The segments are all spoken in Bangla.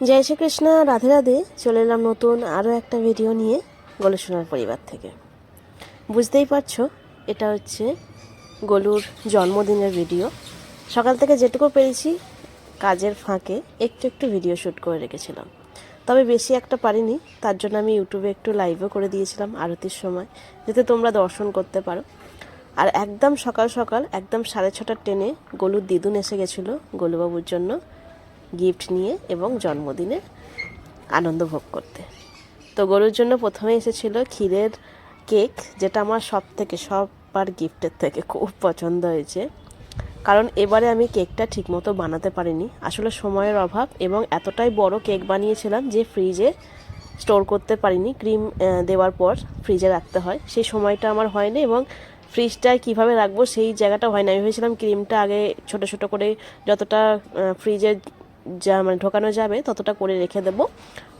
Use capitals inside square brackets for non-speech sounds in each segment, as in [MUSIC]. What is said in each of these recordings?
জয় শ্রীকৃষ্ণ, রাধে রাধে। চলে এলাম নতুন আরও একটা ভিডিও নিয়ে গোলসোনার পরিবার থেকে। বুঝতেই পারছ, এটা হচ্ছে গলুর জন্মদিনের ভিডিও সকাল থেকে যেটুকু পেরেছি, কাজের ফাঁকে একটু একটু ভিডিও শ্যুট করে রেখেছিলাম। তবে বেশি একটা পারিনি, তার জন্য আমি ইউটিউবে একটু লাইভও করে দিয়েছিলাম আরতির সময়, যাতে তোমরা দর্শন করতে পারো। আর একদম সকাল সকাল, একদম সাড়ে ছটার ট্রেনে গলুর দিদুন এসে গেছিল গোলুবাবুর জন্য। গিফট নিয়ে এবং জন্মদিনে আনন্দ ভোগ করতে। তো গরুর জন্য প্রথমে এসেছিল ক্ষীরের কেক, যেটা আমার সব থেকে সববার গিফটের থেকে খুব পছন্দ হয়েছে। কারণ এবারে আমি কেকটা ঠিকমতো বানাতে পারিনি। আসলে সময়ের অভাব এবং এতটাই বড় কেক বানিয়েছিলাম যে ফ্রিজে স্টোর করতে পারিনি। ক্রিম দেওয়ার পর ফ্রিজে রাখতে হয়। সেই সময়টা আমার হয়নি এবং ফ্রিজটায় কীভাবে রাখব সেই জায়গাটা হয় না আমি ভেবেছিলাম ক্রিমটা আগে ছোট ছোট করে যতটা ফ্রিজে যা মানে ঢোকানো যাবে, ততটা করে রেখে দেব।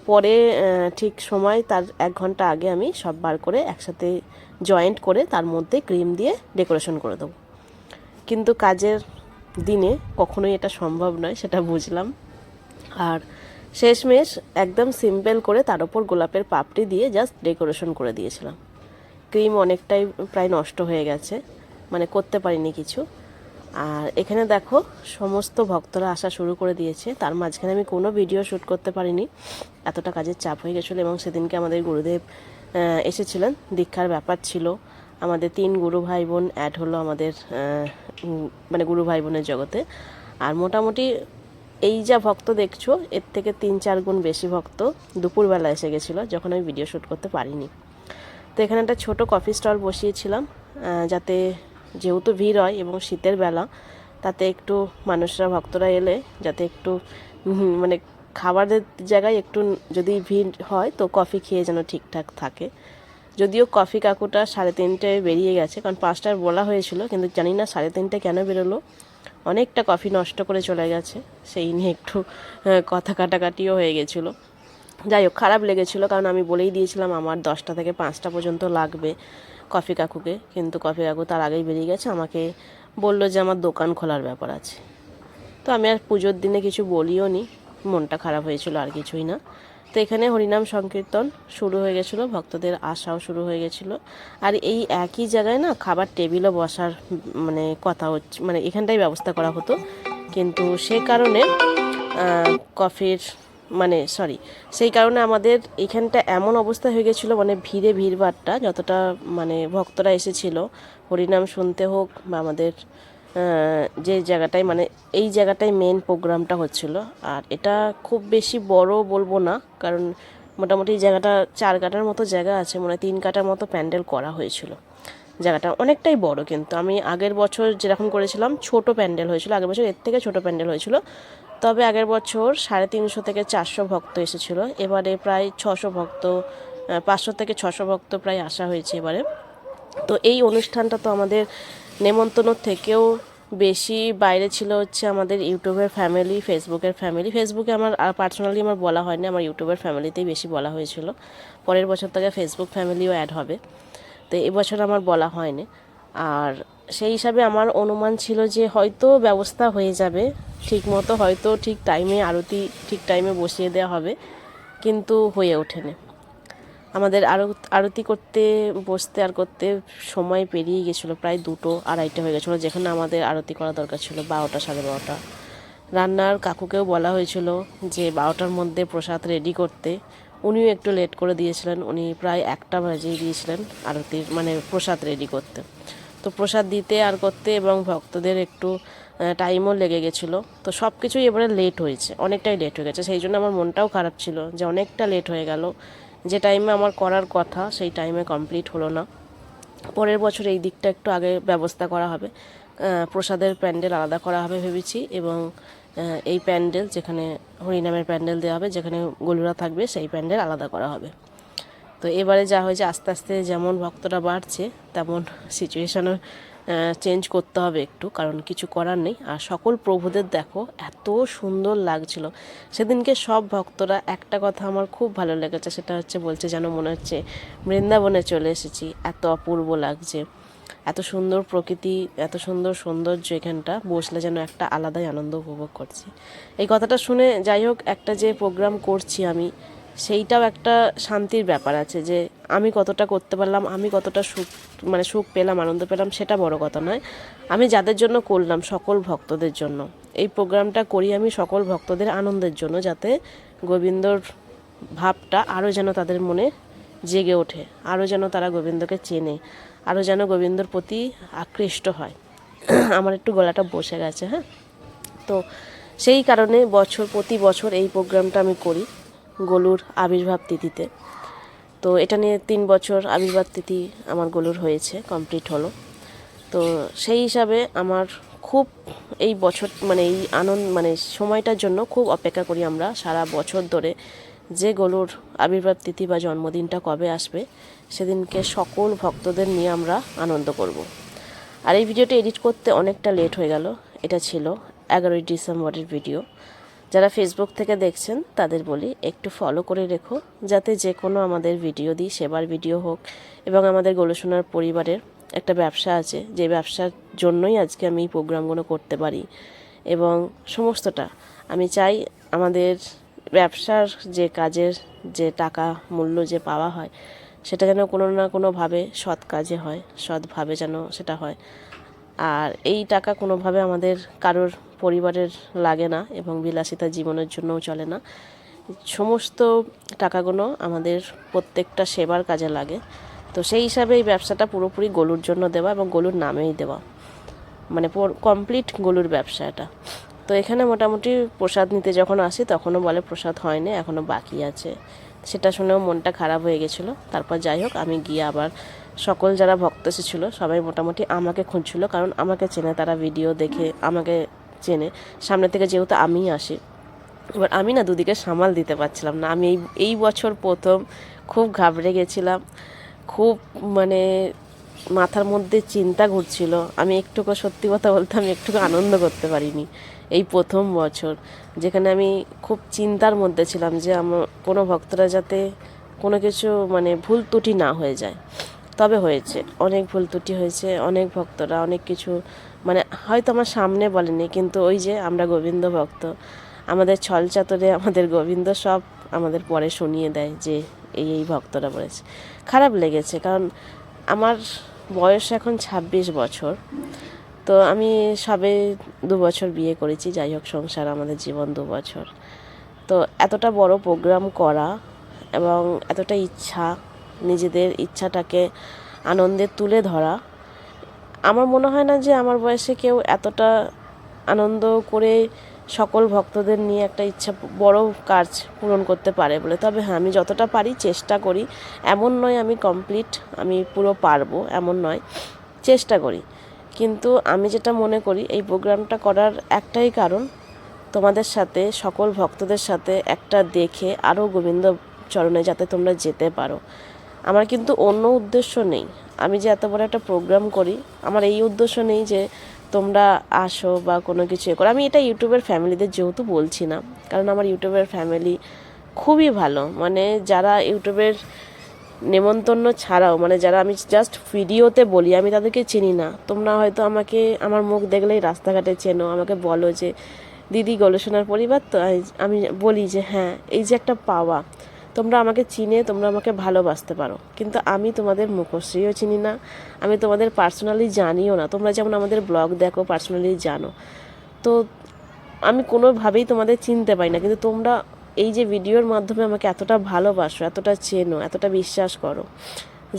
পরে ঠিক সময় তার এক ঘণ্টা আগে আমি সব বার করে একসাথে জয়েন্ট করে তার মধ্যে ক্রিম দিয়ে ডেকোরেশন করে দেবো। কিন্তু কাজের দিনে কখনোই এটা সম্ভব নয়, সেটা বুঝলাম। আর শেষমেশ একদম সিম্পল করে তার ওপর গোলাপের পাপড়ি দিয়ে জাস্ট ডেকোরেশন করে দিয়েছিলাম। ক্রিম অনেকটাই প্রায় নষ্ট হয়ে গেছে মানে করতে পারিনি কিছু। আর এখানে দেখো, সমস্ত ভক্তরা আসা শুরু করে দিয়েছে। তার মাঝখানে আমি কোনো ভিডিও শ্যুট করতে পারিনি। এতটা কাজের চাপ হয়ে গেছিল এবং সেদিনকে আমাদের গুরুদেব এসেছিলেন। দীক্ষার ব্যাপার ছিল। আমাদের তিন গুরু ভাই বোন অ্যাড হলো আমাদের মানে গুরু ভাই বোনের জগতে। আর মোটামুটি এই যা ভক্ত দেখছ, এর থেকে তিন চার গুণ বেশি ভক্ত দুপুরবেলা এসে গেছিল, যখন আমি ভিডিও শ্যুট করতে পারিনি। তো এখানে একটা ছোট কফি স্টল বসিয়েছিলাম যাতে যেহেতু ভিড় হয় এবং শীতের বেলা, তাতে একটু মানুষরা, ভক্তরা এলে যাতে একটু মানে খাবারের জায়গায় একটু যদি ভিড় হয় তো কফি খেয়ে যেন ঠিকঠাক থাকে। যদিও কফি কাকুটা সাড়ে তিনটায় বেরিয়ে গেছে, কারণ পাঁচটার বলা হয়েছিল, কিন্তু জানি না সাড়ে তিনটে কেন বেরোলো। অনেকটা কফি নষ্ট করে চলে গেছে, সেই নিয়ে একটু কথা কাটাকাটিও হয়ে গেছিল। যাই হোক, খারাপ লেগেছিলো, কারণ আমি বলেই দিয়েছিলাম, আমার দশটা থেকে পাঁচটা পর্যন্ত লাগবে। কফি কাকুকে, কিন্তু কফি কাকু তার আগেই বেরিয়ে গেছে, আমাকে বলল যে আমার দোকান খোলার ব্যাপার আছে। তো আমি আর পুজোর দিনে কিছু বলিও নি, মনটা খারাপ হয়েছিল আর কিছুই না। তো এখানে হরিনাম সংকীর্তন শুরু হয়ে গেছিল, ভক্তদের আসাও শুরু হয়ে গেছিল। আর এই একই জায়গায় না খাবার টেবিলও বসার মানে কথা হচ্ছে মানে এখানটাই ব্যবস্থা করা হতো। কিন্তু সে কারণে কফির মানে সরি সেই কারণে আমাদের এখানটা এমন অবস্থা হয়ে গেছিল মানে ভিড়ে ভিড়ভাড়টা, যতটা মানে ভক্তরা এসেছিল, হরিনাম শুনতে হোক বা আমাদের যে জায়গাটায় মানে এই জায়গাটায় মেন প্রোগ্রামটা হচ্ছিল। আর এটা খুব বেশি বড় বলব না, কারণ মোটামুটি জায়গাটা চার কাটার মতো জায়গা আছে মানে তিন কাটার মতো প্যান্ডেল করা হয়েছিল। জায়গাটা অনেকটাই বড়, কিন্তু আমি আগের বছর যেরকম করেছিলাম, ছোট প্যান্ডেল হয়েছিল, আগের বছর এর থেকে ছোট প্যান্ডেল হয়েছিল। তবে আগের বছর সাড়ে তিনশো থেকে চারশো ভক্ত এসেছিল। এবারে প্রায় ছশো ভক্ত পাঁচশো থেকে ছশো ভক্ত প্রায় আসা হয়েছে এবারে। তো এই অনুষ্ঠানটা তো আমাদের নেমন্তন্ন থেকেও বেশি বাইরে ছিল হচ্ছে আমাদের ইউটিউবের ফ্যামিলি, ফেসবুকের ফ্যামিলি। ফেসবুকে আমার পার্সোনালি আমার বলা হয়নি, আমার ইউটিউবের ফ্যামিলিতেই বেশি বলা হয়েছিল। পরের বছর থেকে ফেসবুক ফ্যামিলিও অ্যাড হবে। তো এবছর আমার বলা হয়নি। আর সেই হিসাবে আমার অনুমান ছিল যে হয়তো ব্যবস্থা হয়ে যাবে ঠিক মতো হয়তো ঠিক টাইমে আরতি ঠিক টাইমে বসিয়ে দেওয়া হবে, কিন্তু হয়ে ওঠেনি। আমাদের আরও, আরতি করতে, বসতে আর করতে সময় পেরিয়ে গেছিল, প্রায় দুটো আড়াইটা হয়ে গেছিল, যেখানে আমাদের আরতি করা দরকার ছিল বারোটা সাড়ে বারোটা। রান্নার কাকুকেও বলা হয়েছিল যে বারোটার মধ্যে প্রসাদ রেডি করতে। উনিও একটু লেট করে দিয়েছিলেন, উনি প্রায় একটা বাজিয়ে দিয়েছিলেন আরতির মানে প্রসাদ রেডি করতে। তো প্রসাদ দিতে আর করতে এবং ভক্তদের একটু টাইমও লেগে গেছিল। তো সব কিছুই এবারে লেট হয়েছে, অনেকটাই লেট হয়ে গেছে। সেই জন্য আমার মনটাও খারাপ ছিল যে অনেকটা লেট হয়ে গেল। যে টাইমে আমার করার কথা, সেই টাইমে কমপ্লিট হলো না। পরের বছর এই দিকটা একটু আগে ব্যবস্থা করা হবে। প্রসাদের প্যান্ডেল আলাদা করা হবে ভেবেছি এবং এই প্যান্ডেল যেখানে হরিনামের প্যান্ডেল দেওয়া হবে, যেখানে গলুরা থাকবে, সেই প্যান্ডেল আলাদা করা হবে। তো এবারে যা হয়েছে, আস্তে আস্তে যেমন ভক্তরা বাড়ছে, তেমন সিচুয়েশানও চেঞ্জ করতে হবে একটু, কারণ কিছু করার নেই। আর সকল প্রভুদের দেখো, এত সুন্দর লাগছিল। সেদিনকে সব ভক্তরা, একটা কথা আমার খুব ভালো লেগেছে, সেটা হচ্ছে বলছে যেন মনে হচ্ছে বৃন্দাবনে চলে এসেছি, এত অপূর্ব লাগছে। এত সুন্দর প্রকৃতি, এত সুন্দর সৌন্দর্য এখানটা, বসলে যেন একটা আলাদাই আনন্দ উপভোগ করছি। এই কথাটা শুনে যাই হোক, একটা যে প্রোগ্রাম করছি আমি সেইটাও একটা শান্তির ব্যাপার আছে যে আমি কতটা করতে পারলাম, আমি কতটা সুখ মানে সুখ পেলাম, আনন্দ পেলাম সেটা বড় কথা নয়। আমি যাদের জন্য করলাম, সকল ভক্তদের জন্য। এই প্রোগ্রামটা করি আমি সকল ভক্তদের আনন্দের জন্য যাতে গোবিন্দর ভাবটা আরও যেন তাদের মনে জেগে ওঠে আরও যেন তারা গোবিন্দকে চেনে আরও যেন গোবিন্দর প্রতি আকৃষ্ট হয়। [CLEARS THROAT] আমার একটু গলাটা বসে গেছে হ্যাঁ? তো সেই কারণে বছর, প্রতি বছর এই প্রোগ্রামটা আমি করি। গলুর আবির্ভাব তিথিতে। তো এটা নিয়ে তিন বছর আবির্ভাব তিথি আমার গলুর হয়েছে, কমপ্লিট হলো। তো সেই হিসাবে আমার খুব এই বছর মানে এই আনন্দ মানে সময়টার জন্য খুব অপেক্ষা করি আমরা সারা বছর ধরে যে গলুর আবির্ভাব তিথি বা জন্মদিনটা কবে আসবে, সেদিনকে সকল ভক্তদের নিয়ে আমরা আনন্দ করব। আর এই ভিডিওটা এডিট করতে অনেকটা লেট হয়ে গেল, এটা ছিল এগারোই ডিসেম্বরের ভিডিও। যারা ফেসবুক থেকে দেখছেন, তাদের বলি একটু ফলো করে রেখো, যাতে যে কোনো আমাদের ভিডিও দিই, সেবার ভিডিও হোক, এবং আমাদের গোলসোনার পরিবারের একটা ব্যবসা আছে, যে ব্যবসার জন্যই আজকে আমি এই প্রোগ্রামগুলো করতে পারি। এবং সমস্তটা, আমি চাই আমাদের ব্যবসার যে কাজের যে টাকা মূল্য যে পাওয়া হয়, সেটা যেন কোনো না কোনোভাবে সৎ কাজে হয়, সৎভাবে যেন সেটা হয়। আর এই টাকা কোনোভাবে আমাদের কারোর পরিবারের লাগে না এবং বিলাসিতা জীবনের জন্যও চলে না। সমস্ত টাকাগুলো আমাদের প্রত্যেকটা সেবার কাজে লাগে। তো সেই হিসাবে এই ব্যবসাটা পুরোপুরি গলুর জন্য দেওয়া এবং গলুর নামেই দেওয়া। মানে কমপ্লিট গলুর ব্যবসা এটা। তো এখানে মোটামুটি প্রসাদ নিতে যখন আসি তখনও বলে প্রসাদ হয়নি, এখনও বাকি আছে। সেটা শুনেও মনটা খারাপ হয়ে গেছিল। তারপর যাই হোক, আমি গিয়ে আবার সকল যারা ভক্ত এসেছিল সবাই মোটামুটি আমাকে খুঁজছিল কারণ আমাকে চেনে তারা ভিডিও দেখে, আমাকে চেনে, সামনে থেকে যেহেতু আমিই আসি, এবার আমি না দুদিকে সামাল দিতে পারছিলাম না। আমি এই এই বছর প্রথম খুব ঘাবড়ে গেছিলাম, খুব মানে মাথার মধ্যে চিন্তা ঘুরছিল। আমি একটুকু সত্যি কথা বলতে আমি একটুকু আনন্দ করতে পারিনি এই প্রথম বছর, যেখানে আমি খুব চিন্তার মধ্যে ছিলাম যে আমার, কোনো ভক্তরা যাতে কোনো কিছু মানে ভুল ত্রুটি না হয়ে যায়। তবে হয়েছে, অনেক ভুল ত্রুটি হয়েছে, অনেক ভক্তরা অনেক কিছু মানে হয়তো আমার সামনে বলেনি, কিন্তু ওই যে আমরা গোবিন্দ ভক্ত, আমাদের ছল চাতরে, আমাদের গোবিন্দ সব আমাদের পরে শুনিয়ে দেয় যে এই এই ভক্তরা বলেছে। খারাপ লেগেছে, কারণ আমার বয়স এখন ছাব্বিশ বছর, তো আমি সবে দু বছর বিয়ে করেছি, যাই হোক সংসার আমাদের জীবন দু বছর। তো এতটা বড় প্রোগ্রাম করা এবং এতটা ইচ্ছা, নিজেদের ইচ্ছাটাকে আনন্দে তুলে ধরা আমার মনে হয় না যে আমার বয়সে কেউ এতটা আনন্দ করে সকল ভক্তদের নিয়ে একটা ইচ্ছা বড় কাজ পূরণ করতে পারে বলে। তবে হ্যাঁ আমি যতটা পারি চেষ্টা করি। এমন নয় আমি কমপ্লিট আমি পুরো পারব, এমন নয়। চেষ্টা করি। কিন্তু আমি যেটা মনে করি, এই প্রোগ্রামটা করার একটাই কারণ, তোমাদের সাথে, সকল ভক্তদের সাথে একটা দেখে আরও গোবিন্দ চরণে যাতে তোমরা যেতে পারো। আমার কিন্তু অন্য উদ্দেশ্য নেই। আমি যে এত বড় একটা প্রোগ্রাম করি, আমার এই উদ্দেশ্য নেই যে তোমরা আসো বা কোনো কিছু এ করো। আমি এটা ইউটিউবের ফ্যামিলিদের যেহেতু বলছি না, কারণ আমার ইউটিউবের ফ্যামিলি খুবই ভালো। মানে যারা ইউটিউবের নেমন্তন্ন ছাড়াও মানে যারা আমি জাস্ট ভিডিওতে বলি, আমি তাদেরকে চিনি না। তোমরা হয়তো আমাকে, আমার মুখ দেখলেই রাস্তাঘাটে চেনো, আমাকে বলো যে, দিদি গবেষণার পরিবার তো, আমি বলি যে হ্যাঁ এই যে একটা পাওয়া তোমরা আমাকে চিনে, তোমরা আমাকে ভালোবাসতে পারো। কিন্তু আমি তোমাদের মুখশ্রীও চিনি না, আমি তোমাদের পার্সোনালি জানিও না। তোমরা যেমন আমাদের ব্লগ দেখো পার্সোনালি জানো। তো আমি কোনোভাবেই তোমাদের চিনতে পারি না, কিন্তু তোমরা এই যে ভিডিওর মাধ্যমে আমাকে এতটা ভালোবাসো, এতটা চেনো, এতটা বিশ্বাস করো,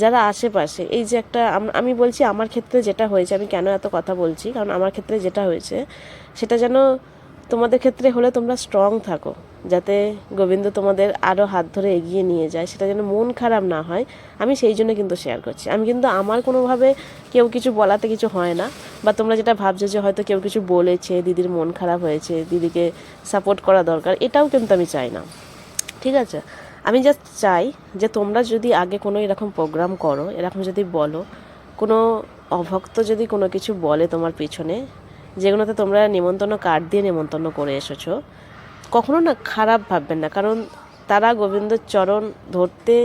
যারা আশেপাশে, এই যে একটা আমি বলছি আমার ক্ষেত্রে যেটা হয়েছে, আমি কেন এত কথা বলছি? কারণ আমার ক্ষেত্রে যেটা হয়েছে, সেটা যেন তোমাদের ক্ষেত্রে হলে তোমরা স্ট্রং থাকো। যাতে গোবিন্দ তোমাদের আরও হাত ধরে এগিয়ে নিয়ে যায়, সেটা যেন মন খারাপ না হয়, আমি সেই জন্য কিন্তু শেয়ার করছি। আমি কিন্তু আমার কোনোভাবে কেউ কিছু বলাতে কিছু হয় না, বা তোমরা যেটা ভাবছ যে হয়তো কেউ কিছু বলেছে, দিদির মন খারাপ হয়েছে, দিদিকে সাপোর্ট করা দরকার, এটাও কিন্তু আমি চাই না। ঠিক আছে? আমি জাস্ট চাই যে তোমরা যদি আগে কোনো এরকম প্রোগ্রাম করো, এরকম যদি বলো, কোনো অভক্ত যদি কোনো কিছু বলে তোমার পিছনে, যেগুলোতে তোমরা নিমন্ত্রণ কার্ড দিয়ে নিমন্ত্রণ করে এসেছ কখনো না খারাপ ভাববেন না, কারণ তারা গোবিন্দর চরণ ধরতে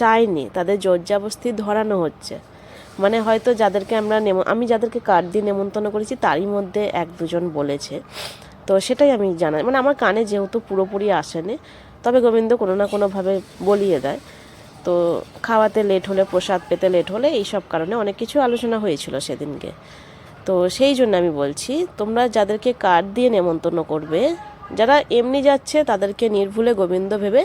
চায়নি, তাদের জর্জাবস্তি ধরানো হচ্ছে। মানে হয়তো যাদেরকে আমরা নেম, আমি যাদেরকে কার্ড দিয়ে নেমন্তন্ন করেছি, তারই মধ্যে এক দুজন বলেছে। তো সেটাই আমি জানাই মানে আমার কানে যেহেতু পুরোপুরি আসেনি, তবে গোবিন্দ কোনো না কোনোভাবে বলিয়ে দেয়। তো খাওয়াতে লেট হলে, প্রসাদ পেতে লেট হলে এই সব কারণে অনেক কিছু আলোচনা হয়েছিল সেদিনকে। তো সেই জন্য আমি বলছি, তোমরা যাদেরকে কার্ড দিয়ে নেমন্তন্ন করবে যারা এমনি যাচ্ছে তাদেরকে নির্ভুলে গোবিন্দ ভেবে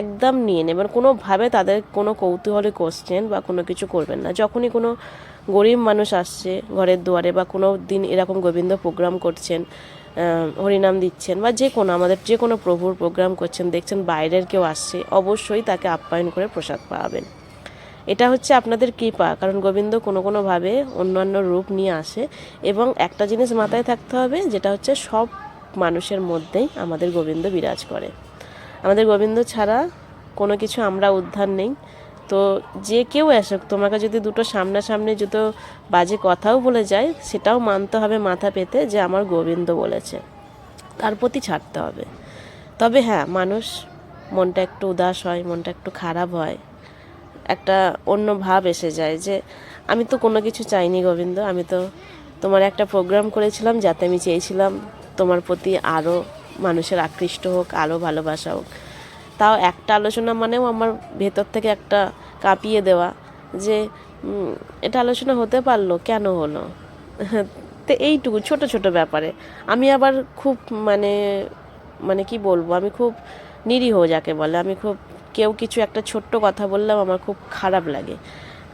একদম নিয়ে নেবেন। কোনোভাবে তাদের কোনো কৌতূহলী কোশ্চেন বা কোনো কিছু করবেন না। যখনই কোনো গরিব মানুষ আসছে ঘরের দুয়ারে বা কোনো দিন এরকম গোবিন্দ প্রোগ্রাম করছেন হরিনাম দিচ্ছেন বা যে কোনো আমাদের যে কোনো প্রভুর প্রোগ্রাম করছেন, দেখছেন বাইরের কেউ আসছে, অবশ্যই তাকে আপ্যায়ন করে প্রসাদ পাওয়াবেন। এটা হচ্ছে আপনাদের কৃপা, কারণ গোবিন্দ কোনো কোনোভাবে অন্যান্য রূপ নিয়ে আসে এবং একটা জিনিস মাথায় থাকতে হবে, যেটা হচ্ছে সব মানুষের মধ্যেই আমাদের গোবিন্দ বিরাজ করে। আমাদের গোবিন্দ ছাড়া কোনো কিছু আমরা উদ্ধার নেই। তো যে কেউ আসুক, তোমাকে যদি দুটো সামনাসামনি দুটো বাজে কথাও বলে যায়, সেটাও মানতে হবে মাথা পেতে যে আমার গোবিন্দ বলেছে। তার প্রতি ছাড়তে হবে। তবে হ্যাঁ মানুষ মনটা একটু উদাস হয়, মনটা একটু খারাপ হয়। একটা অন্য ভাব এসে যায় যে, আমি তো কোনো কিছু চাইনি গোবিন্দ, আমি তো তোমার একটা প্রোগ্রাম করেছিলাম, যাতে আমি চেয়েছিলাম তোমার প্রতি আরও মানুষের আকৃষ্ট হোক আরও ভালোবাসা হোক। তাও একটা আলোচনা মানেও আমার ভেতর থেকে একটা কাঁপিয়ে দেওয়া যে এটা আলোচনা হতে পারল, কেন হলো? তো এইটুকু, ছোট ছোট ব্যাপারে। আমি আবার খুব মানে মানে কি বলব, আমি খুব নিরীহ যাকে বলে, আমি খুব কেউ কিছু একটা ছোট্ট কথা বললাম আমার খুব খারাপ লাগে।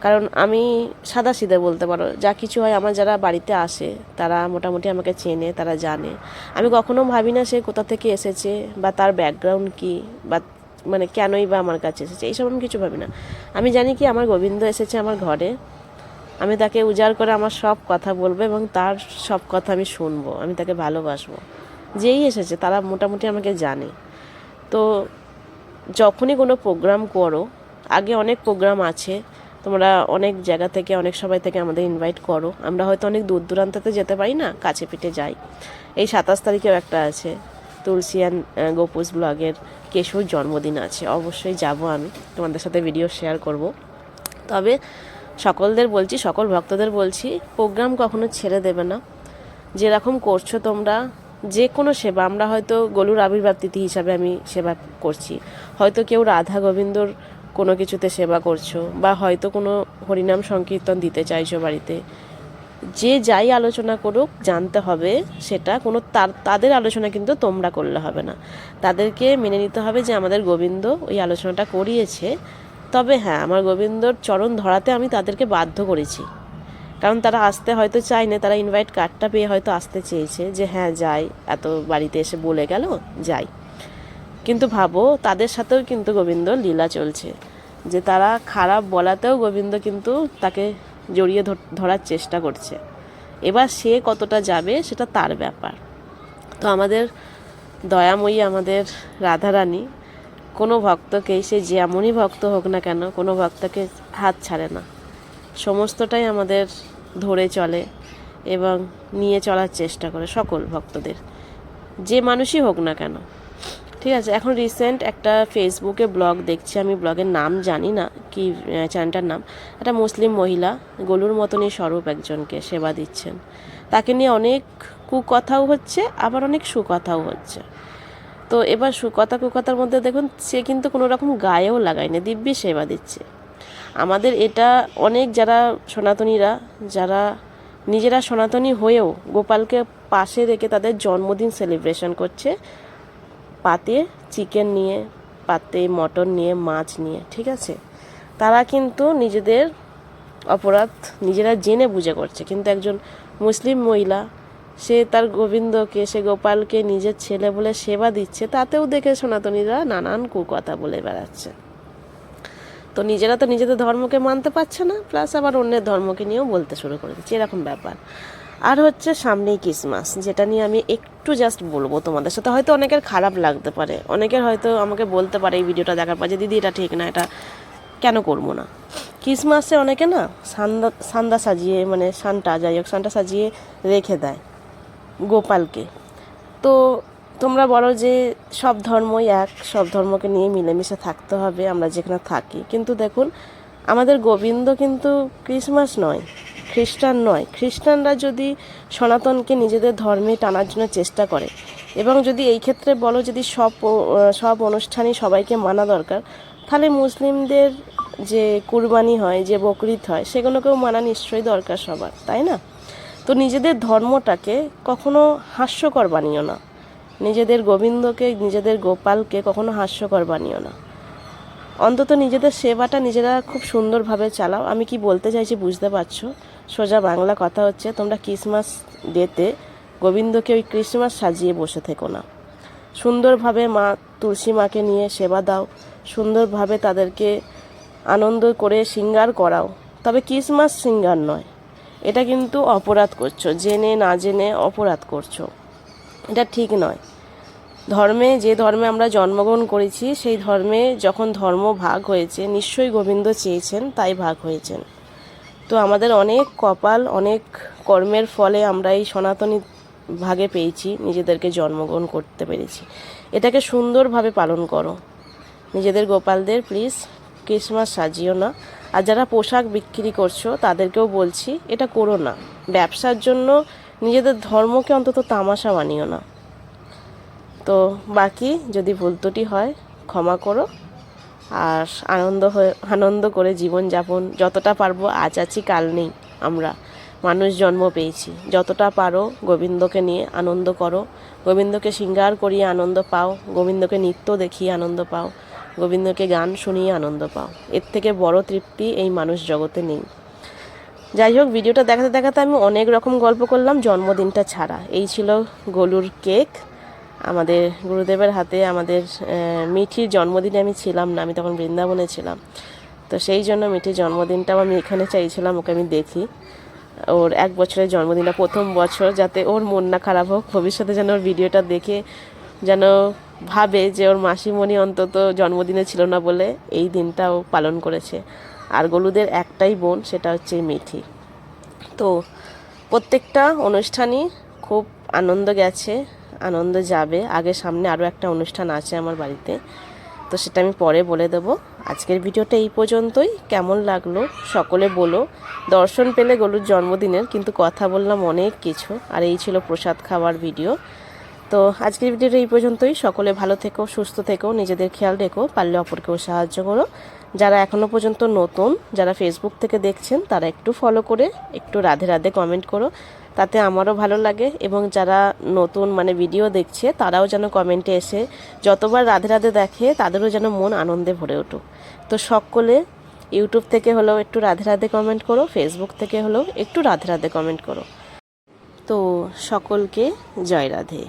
কারণ আমি সাদা সিধে বলতে পারো, যা কিছু হয় আমার যারা বাড়িতে আসে, তারা মোটামুটি আমাকে চেনে, তারা জানে। আমি কখনো ভাবি না সে কোথা থেকে এসেছে বা তার ব্যাকগ্রাউন্ড কি বা মানে কেনই বা আমার কাছে এসেছে, এইসব আমি কিছু ভাবি না। আমি জানি কি আমার গোবিন্দ এসেছে আমার ঘরে, আমি তাকে উজাড় করে আমার সব কথা বলব এবং তার সব কথা আমি শুনব, আমি তাকে ভালোবাসবো। যেই এসেছে তারা মোটামুটি আমাকে জানে। তো যখনই কোনো প্রোগ্রাম করো, আগে অনেক প্রোগ্রাম আছে তোমরা অনেক জায়গা থেকে অনেক সবাই থেকে আমাদের ইনভাইট করো। আমরা হয়তো অনেক দূর দূরান্ততে যেতে পারি না কাছে পিঠে যাই। এই সাতাশ তারিখেও একটা আছে তুলসিয়ান আহ, গোপুস ব্লগের কেশুর জন্মদিন আছে। অবশ্যই যাব আমি তোমাদের সাথে ভিডিও শেয়ার করব। তবে সকলদের বলছি সকল ভক্তদের বলছি প্রোগ্রাম কখনো ছেড়ে দেবে না। যেরকম করছ তোমরা যে কোনো সেবা আমরা হয়তো গলুর আবির্ভাব তিথি হিসাবে আমি সেবা করছি। হয়তো কেউ রাধা গোবিন্দর কোনো কিছুতে সেবা করছ বা হয়তো কোনো হরিনাম সংকীর্তন দিতে চাইছো বাড়িতে, যে যাই আলোচনা করুক জানতে হবে সেটা, কোনো তার, তাদের আলোচনা কিন্তু তোমরা করলে হবে না। তাদেরকে মেনে নিতে হবে যে আমাদের গোবিন্দ ওই আলোচনাটা করিয়েছে। তবে হ্যাঁ আমার গোবিন্দর চরণ ধরাতে আমি তাদেরকে বাধ্য করেছি। কারণ তারা আসতে হয়তো চায় না তারা ইনভাইট কার্ডটা পেয়ে হয়তো আসতে চেয়েছে যে হ্যাঁ যাই। এত বাড়িতে এসে বলে গেল, যাই। কিন্তু ভাবো, তাদের সাথেও কিন্তু গোবিন্দ লীলা চলছে। যে তারা খারাপ বলাতেও গোবিন্দ কিন্তু তাকে জড়িয়ে ধরার চেষ্টা করছে। এবার সে কতটা যাবে সেটা তার ব্যাপার। তো আমাদের দয়াময়ী, আমাদের রাধারানী, কোনো ভক্তকেই সে যেমনই ভক্ত হোক না কেন, কোনো ভক্তকে হাত ছাড়ে না। সমস্তটাই আমাদের ধরে চলে এবং নিয়ে চলার চেষ্টা করে সকল ভক্তদের। যে মানুষই হোক না কেন। ঠিক আছে, এখন রিসেন্ট একটা ফেসবুকে ব্লগ দেখছি, আমি ব্লগের নাম জানি না, কি চ্যানেলটার নাম। একটা মুসলিম মহিলা, গলুর মতনই স্বরূপ একজনকে সেবা দিচ্ছেন। তাকে নিয়ে অনেক কুকথাও হচ্ছে, আবার অনেক সুকথাও হচ্ছে। তো এবার সুকথা কুকথার মধ্যে দেখুন, সে কিন্তু কোনো রকম গায়েও লাগায়নি, দিব্যি সেবা দিচ্ছে। আমাদের এটা অনেক যারা সনাতনীরা, যারা নিজেরা সনাতনী হয়েও গোপালকে পাশে রেখে তাদের জন্মদিন সেলিব্রেশন করছে পাতে চিকেন নিয়ে, পাতে মটন নিয়ে, মাছ নিয়ে, ঠিক আছে? তারা কিন্তু নিজেদের অপরাধ নিজেরা জেনে বুঝে করছে। কিন্তু একজন মুসলিম মহিলা, সে তার গোবিন্দকে, সে গোপালকে নিজের ছেলে বলে সেবা দিচ্ছে, তাতেও দেখে সনাতনীরা নানান কুকথা বলে বেড়াচ্ছে। তো নিজেরা তো নিজেদের ধর্মকে মানতে পারছে না, প্লাস আবার অন্যের ধর্মকে নিয়েও বলতে শুরু করে দিচ্ছে এরকম ব্যাপার। আর হচ্ছে সামনেই ক্রিসমাস যেটা নিয়ে আমি একটু জাস্ট বলব তোমাদের সাথে। হয়তো অনেকের খারাপ লাগতে পারে, অনেকের হয়তো আমাকে বলতে পারে এই ভিডিওটা দেখার পর যে, দিদি, এটা ঠিক না, এটা কেন করব না? ক্রিসমাসে অনেকে না সান্দা সান্দা সাজিয়ে মানে সানটা, যাই হোক, সানটা সাজিয়ে রেখে দেয় গোপালকে। তো তোমরা বলো যে, সব ধর্মই এক, সব ধর্মকে নিয়ে মিলেমিশে থাকতে হবে, আমরা যেখানে থাকি। কিন্তু দেখুন, আমাদের গোবিন্দ কিন্তু ক্রিসমাস নয়। খ্রিস্টান নয়। খ্রিস্টানরা যদি সনাতনকে নিজেদের ধর্মে টানার জন্য চেষ্টা করে, এবং যদি এই ক্ষেত্রে বলো যদি সব সব অনুষ্ঠানই সবাইকে মানা দরকার, তাহলে মুসলিমদের যে কুরবানি হয়, যে বকরিদ হয়, সেগুলোকেও মানা নিশ্চয়ই দরকার সবার, তাই না? তো নিজেদের ধর্মটাকে কখনো হাস্যকর বানিও না। নিজেদের গোবিন্দকে, নিজেদের গোপালকে কখনো হাস্যকর বানিও না। অন্তত নিজেদের সেবাটা নিজেরা খুব সুন্দরভাবে চালাও। আমি কি বলতে চাইছি বুঝতে পারছ? সোজা বাংলা কথা হচ্ছে, তোমরা ক্রিসমাস ডেতে গোবিন্দকে ওই ক্রিসমাস সাজিয়ে বসে থেকো না। সুন্দরভাবে মা, তুলসী মাকে নিয়ে সেবা দাও, সুন্দরভাবে তাদেরকে আনন্দ করে সিঙ্গার করাও। তবে ক্রিসমাস সিঙ্গার নয়, এটা কিন্তু অপরাধ করছ, জেনে না জেনে অপরাধ করছ। এটা ঠিক নয়। ধর্মে, যে ধর্মে আমরা জন্মগ্রহণ করেছি, সেই ধর্মে যখন ধর্ম ভাগ হয়েছে, নিশ্চয়ই গোবিন্দ চেয়েছেন, তাই ভাগ হয়েছেন। তো আমাদের অনেক কপাল, অনেক কর্মের ফলে আমরা এই সনাতনী ভাগে পেয়েছি, নিজেদেরকে জন্মগ্রহণ করতে পেরেছি। এটাকে সুন্দরভাবে পালন করো। নিজেদের গোপালদের প্লিজ ক্রিসমাস সাজিও না। আর যারা পোশাক বিক্রি করছ, তাদেরকেও বলছি, এটা করো না। ব্যবসার জন্য নিজেদের ধর্মকে অন্তত তামাশা বানিও না। তো বাকি যদি ভুল হয়, ক্ষমা করো। আর আনন্দ হয়ে, আনন্দ করে জীবনযাপন যতটা পারব আজ আছি, কাল নেই। আমরা মানুষ জন্ম পেয়েছি। যতটা পারো গোবিন্দকে নিয়ে আনন্দ করো। গোবিন্দকে শৃঙ্গার করিয়ে আনন্দ পাও। গোবিন্দকে নৃত্য দেখিয়ে আনন্দ পাও। গোবিন্দকে গান শুনিয়ে আনন্দ পাও। এর থেকে বড় তৃপ্তি এই মানুষ জগতে নেই। যাই হোক, ভিডিওটা দেখাতে দেখাতে আমি অনেক রকম গল্প করলাম জন্মদিনটা ছাড়া। এই ছিল গলুর কেক। আমাদের গুরুদেবের হাতে আমাদের মিঠির জন্মদিনে আমি ছিলাম না, আমি তখন বৃন্দাবনে ছিলাম। তো সেই জন্য মিঠির জন্মদিনটাও আমি এখানে চাইছিলাম, ওকে আমি দেখি। ওর এক বছরের জন্মদিনটা প্রথম বছর, যাতে ওর মন না খারাপ হোক, ভবিষ্যতে যেন ওর ভিডিওটা দেখে যেন ভাবে যে ওর মাসিমণি অন্তত জন্মদিনে ছিল না বলে এই দিনটা ও পালন করেছে। আর গলুদের একটাই বোন, সেটা হচ্ছে মিঠি। তো প্রত্যেকটা অনুষ্ঠানই খুব আনন্দ গেছে। আনন্দ যাবে। আগে সামনে আরও একটা অনুষ্ঠান আছে আমার বাড়িতে। তো সেটা আমি পরে বলে দেবো। আজকের ভিডিওটা এই পর্যন্তই। কেমন লাগল সকলে বলো। দর্শন পেলে গলুর জন্মদিনের, কিন্তু কথা বললাম অনেক কিছু। আর এই ছিল প্রসাদ খাওয়ার ভিডিও। তো আজকের ভিডিওটা এই পর্যন্তই। সকলে ভালো থেকো, সুস্থ থেকো, নিজেদের খেয়াল রেখো, পারলে অপরকেও সাহায্য করো। যারা এখনও পর্যন্ত নতুন, যারা ফেসবুক থেকে দেখছেন, তারা একটু ফলো করে, একটু রাধে রাধে কমেন্ট করো। তাতে আমারও ভালো লাগে এবং যারা নতুন মানে ভিডিও দেখছে, তারাও যেন কমেন্টে এসে যতবার রাধে রাধে দেখে, তাদেরও যেন মন আনন্দে ভরে উঠুক। তো সকলে ইউটিউব থেকে হলেও একটু রাধে রাধে কমেন্ট করো ফেসবুক থেকে হলেও একটু রাধে রাধে কমেন্ট করো। তো সকলকে জয় রাধে।